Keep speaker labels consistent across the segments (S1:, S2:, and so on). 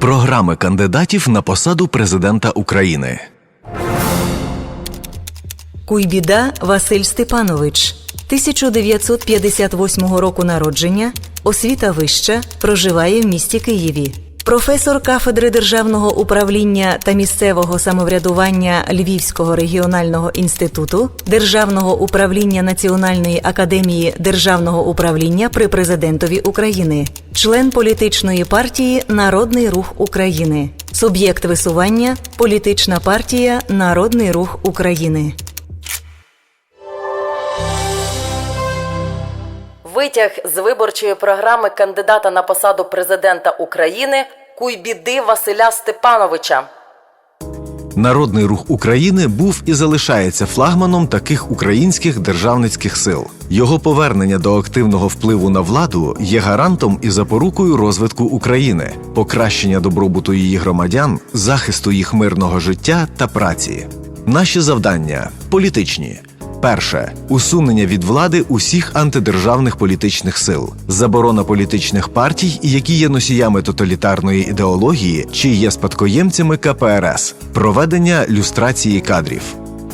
S1: Програми кандидатів на посаду президента України.
S2: Куйбіда Василь Степанович, 1958 року народження, освіта вища, проживає в місті Києві. Професор кафедри державного управління та місцевого самоврядування Львівського регіонального інституту, Державного управління Національної академії державного управління при президентові України, член політичної партії Народний рух України, суб'єкт висування політична партія Народний рух України.
S3: Витяг з виборчої програми кандидата на посаду президента України Куйбіди Василя Степановича.
S1: Народний рух України був і залишається флагманом таких українських державницьких сил. Його повернення до активного впливу на владу є гарантом і запорукою розвитку України, покращення добробуту її громадян, захисту їх мирного життя та праці. Наші завдання політичні. Перше усунення від влади усіх антидержавних політичних сил, заборона політичних партій, які є носіями тоталітарної ідеології чи є спадкоємцями КПРС, проведення люстрації кадрів.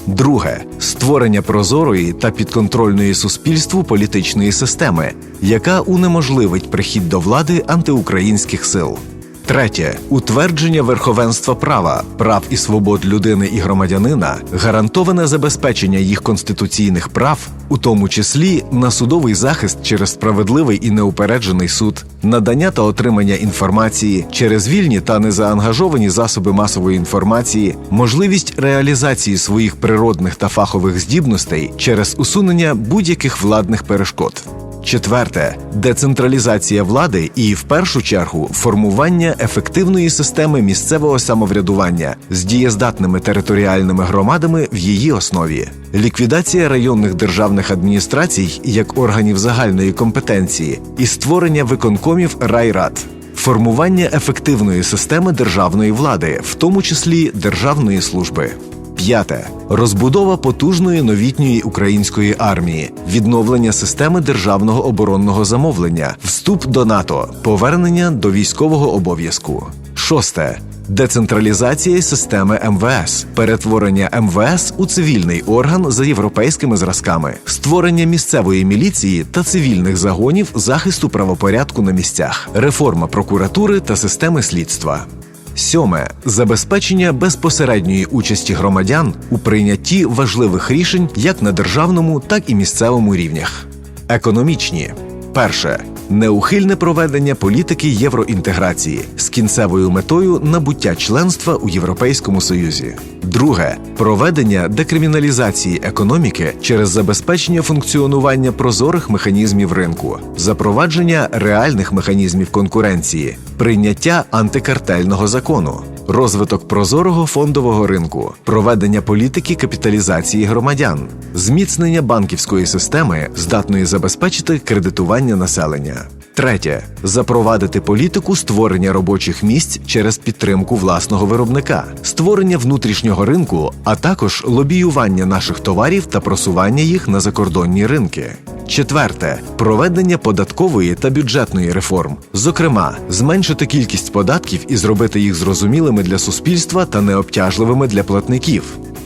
S1: Друге створення прозорої та підконтрольної суспільству політичної системи, яка унеможливить прихід до влади антиукраїнських сил. Третє утвердження верховенства права, прав і свобод людини і громадянина, гарантоване забезпечення їх конституційних прав, у тому числі на судовий захист через справедливий і неупереджений суд, надання та отримання інформації через вільні та незаангажовані засоби масової інформації, можливість реалізації своїх природних та фахових здібностей через усунення будь-яких владних перешкод. Четверте децентралізація влади і, в першу чергу, формування ефективної системи місцевого самоврядування з дієздатними територіальними громадами в її основі, ліквідація районних державних адміністрацій як органів загальної компетенції і створення виконкомів райрад. Формування ефективної системи державної влади, в тому числі державної служби. П'яте. Розбудова потужної новітньої української армії, відновлення системи державного оборонного замовлення, вступ до НАТО, повернення до військового обов'язку. Шосте. Децентралізація системи МВС, перетворення МВС у цивільний орган за європейськими зразками, створення місцевої міліції та цивільних загонів захисту правопорядку на місцях, реформа прокуратури та системи слідства. Сьоме. Забезпечення безпосередньої участі громадян у прийнятті важливих рішень як на державному, так і місцевому рівнях. Економічні. Перше неухильне проведення політики євроінтеграції з кінцевою метою набуття членства у Європейському Союзі. Друге проведення декриміналізації економіки через забезпечення функціонування прозорих механізмів ринку, запровадження реальних механізмів конкуренції, прийняття антикартельного закону. Розвиток прозорого фондового ринку, проведення політики капіталізації громадян, зміцнення банківської системи, здатної забезпечити кредитування населення. Третє запровадити політику створення робочих місць через підтримку власного виробника, створення внутрішнього ринку, а також лобіювання наших товарів та просування їх на закордонні ринки. Четверте проведення податкової та бюджетної реформ, зокрема, зменшити кількість податків і зробити їх зрозумілими для суспільства та необтяжливими для платників.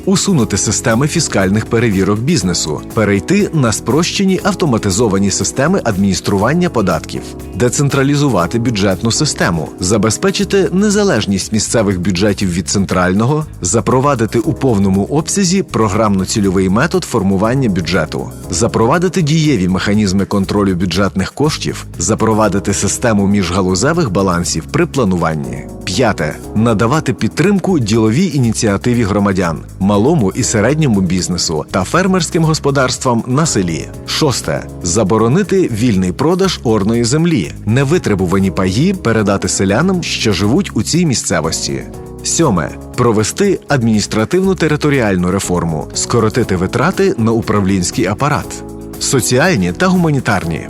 S1: Усунути системи фіскальних перевірок бізнесу, перейти на спрощені автоматизовані системи адміністрування податків, децентралізувати бюджетну систему, забезпечити незалежність місцевих бюджетів від центрального, запровадити у повному обсязі програмно-цільовий метод формування бюджету, запровадити дієві механізми контролю бюджетних коштів, запровадити систему міжгалузевих балансів при плануванні. П'яте надавати підтримку діловій ініціативі громадян, малому і середньому бізнесу та фермерським господарствам на селі. Шосте заборонити вільний продаж орної землі, невитребувані паї передати селянам, що живуть у цій місцевості. Сьоме провести адміністративну територіальну реформу, скоротити витрати на управлінський апарат, соціальні та гуманітарні.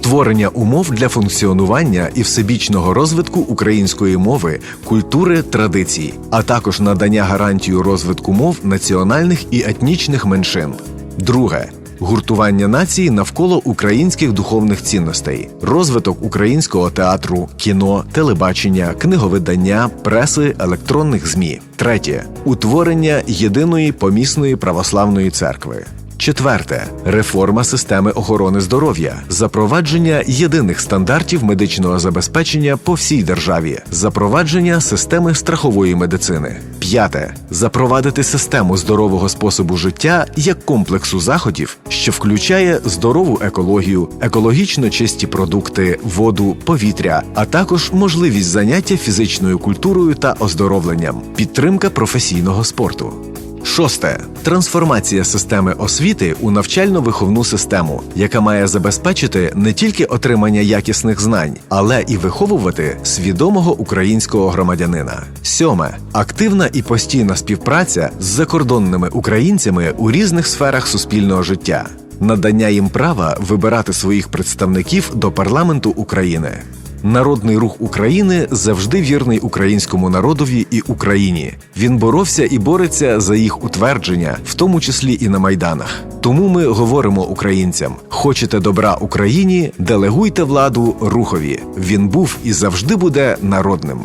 S1: Створення умов для функціонування і всебічного розвитку української мови, культури, традицій, а також надання гарантію розвитку мов національних і етнічних меншин. Друге гуртування нації навколо українських духовних цінностей, розвиток українського театру, кіно, телебачення, книговидання, преси, електронних змі. Третє утворення єдиної помісної православної церкви. Четверте. Реформа системи охорони здоров'я, запровадження єдиних стандартів медичного забезпечення по всій державі, запровадження системи страхової медицини. П'яте. Запровадити систему здорового способу життя як комплексу заходів, що включає здорову екологію, екологічно чисті продукти, воду, повітря, а також можливість заняття фізичною культурою та оздоровленням, підтримка професійного спорту. Шосте трансформація системи освіти у навчально-виховну систему, яка має забезпечити не тільки отримання якісних знань, але і виховувати свідомого українського громадянина. Сьоме активна і постійна співпраця з закордонними українцями у різних сферах суспільного життя. Надання їм права вибирати своїх представників до парламенту України. Народний рух України завжди вірний українському народові і Україні. Він боровся і бореться за їх утвердження, в тому числі і на майданах. Тому ми говоримо українцям: хочете добра Україні, делегуйте владу рухові. Він був і завжди буде народним.